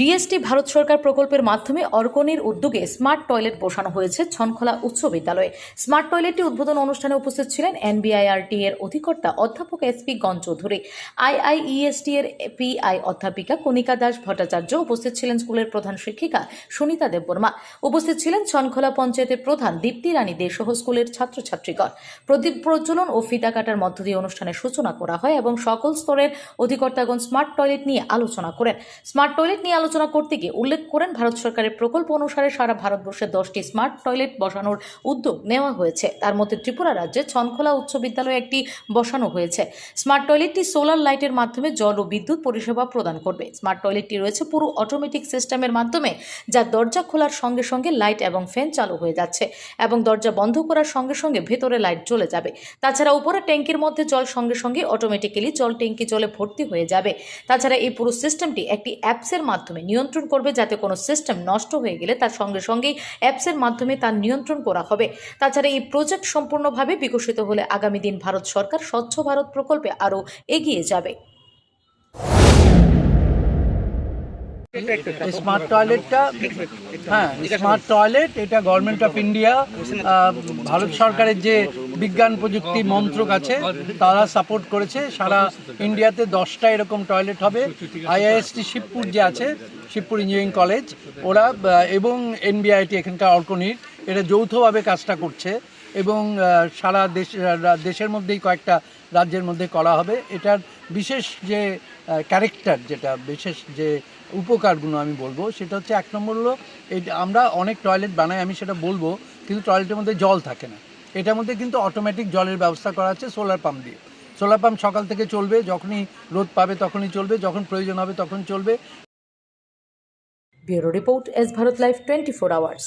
DST Bharat সরকার প্রকল্পের মাধ্যমে অর্কনের উদ্যোগে স্মার্ট টয়লেট বসানো হয়েছে ছনখলা উচ্চ বিদ্যালয়ে। স্মার্ট টয়লেটটি উদ্বোধন অনুষ্ঠানে উপস্থিত ছিলেন এনবিআইআরটি এর অধিকর্তা অধ্যাপক এসপি গণ চৌধুরী আইআইইএসটি এর পিআই অধ্যাপিকা কণিকা দাস ভট্টাচার্য উপস্থিত ছিলেন স্কুলের প্রধান শিক্ষিকা সুনিতা দেববর্মা। উপস্থিত ছিলেন ছনখলা পঞ্চায়েতের প্রধান দীপ্তি রানী দে সহ স্কুলের ছাত্রছাত্রীগণ। প্রদীপ প্রজ্বলন ও ফিতা কাটার মধ্য দিয়ে অনুষ্ঠানের সূচনা করা হয় এবং সকল স্তরের অধিকর্তাগণ স্মার্ট টয়লেট নিয়ে আলোচনা করেন। স্মার্ট টয়লেট নিয়ে আলোচনা করতে গিয়ে উল্লেখ করেন, ভারত সরকারের প্রকল্প অনুসারে সারা ভারতবর্ষে দশটি স্মার্ট টয়লেট বসানোর উদ্যোগ নেওয়া হয়েছে। তার মধ্যে ত্রিপুরা রাজ্যে ছনখোলা উচ্চ বিদ্যালয়ে একটি বসানো হয়েছে। স্মার্ট টয়লেটটি সোলার লাইটের মাধ্যমে জল ও বিদ্যুৎ পরিষেবা প্রদান করবে। স্মার্ট টয়লেটটি রয়েছে পুরো অটোমেটিক সিস্টেমের মাধ্যমে, যা দরজা খোলার সঙ্গে সঙ্গে লাইট এবং ফ্যান চালু হয়ে যাচ্ছে এবং দরজা বন্ধ করার সঙ্গে সঙ্গে ভেতরে লাইট জ্বলে যাবে। তাছাড়া উপরে ট্যাঙ্কির মধ্যে জল সঙ্গে সঙ্গে অটোমেটিক্যালি জল ট্যাঙ্কি জলে ভর্তি হয়ে যাবে। তাছাড়া এই পুরো সিস্টেমটি একটি অ্যাপসের মাধ্যমে নিয়ন্ত্রণ করবে যাতে কোনো সিস্টেম নষ্ট হয়ে গেলে তার সঙ্গে সঙ্গেই অ্যাপসের মাধ্যমে তার নিয়ন্ত্রণ করা হবে। তাছাড়া এই প্রজেক্ট সম্পূর্ণভাবে বিকশিত হলে আগামী দিন ভারত সরকার স্বচ্ছ ভারত প্রকল্পে আরও এগিয়ে যাবে। স্মার্ট টয়লেটটা হ্যাঁ স্মার্ট টয়লেট এটা গভর্নমেন্ট অফ ইন্ডিয়া ভারত সরকারের যে বিজ্ঞান প্রযুক্তি মন্ত্রক আছে তারা সাপোর্ট করেছে। সারা ইন্ডিয়াতে দশটা এরকম টয়লেট হবে। আইআইএসটি শিবপুর যে আছে শিবপুর ইঞ্জিনিয়ারিং কলেজ ওরা এবং এনবিআইটি এখানকার অর্কনির এটা যৌথভাবে কাজটা করছে। এবং সারা দেশ দেশের মধ্যেই কয়েকটা রাজ্যের মধ্যে করা হবে। এটার বিশেষ যে ক্যারেক্টার যেটা বিশেষ যে উপকারগুলো আমি বলব, সেটা হচ্ছে এক নম্বর হলো, এটা আমরা অনেক টয়লেট বানাই, আমি সেটা বলব, কিন্তু টয়লেটের মধ্যে জল থাকে না। এটার মধ্যে কিন্তু অটোমেটিক জলের ব্যবস্থা করা আছে সোলার পাম্প দিয়ে। সোলার পাম্প সকাল থেকে চলবে, যখনই রোদ পাবে তখনই চলবে, যখন প্রয়োজন হবে তখন চলবে। Bureau report S Bharat live twenty four hours.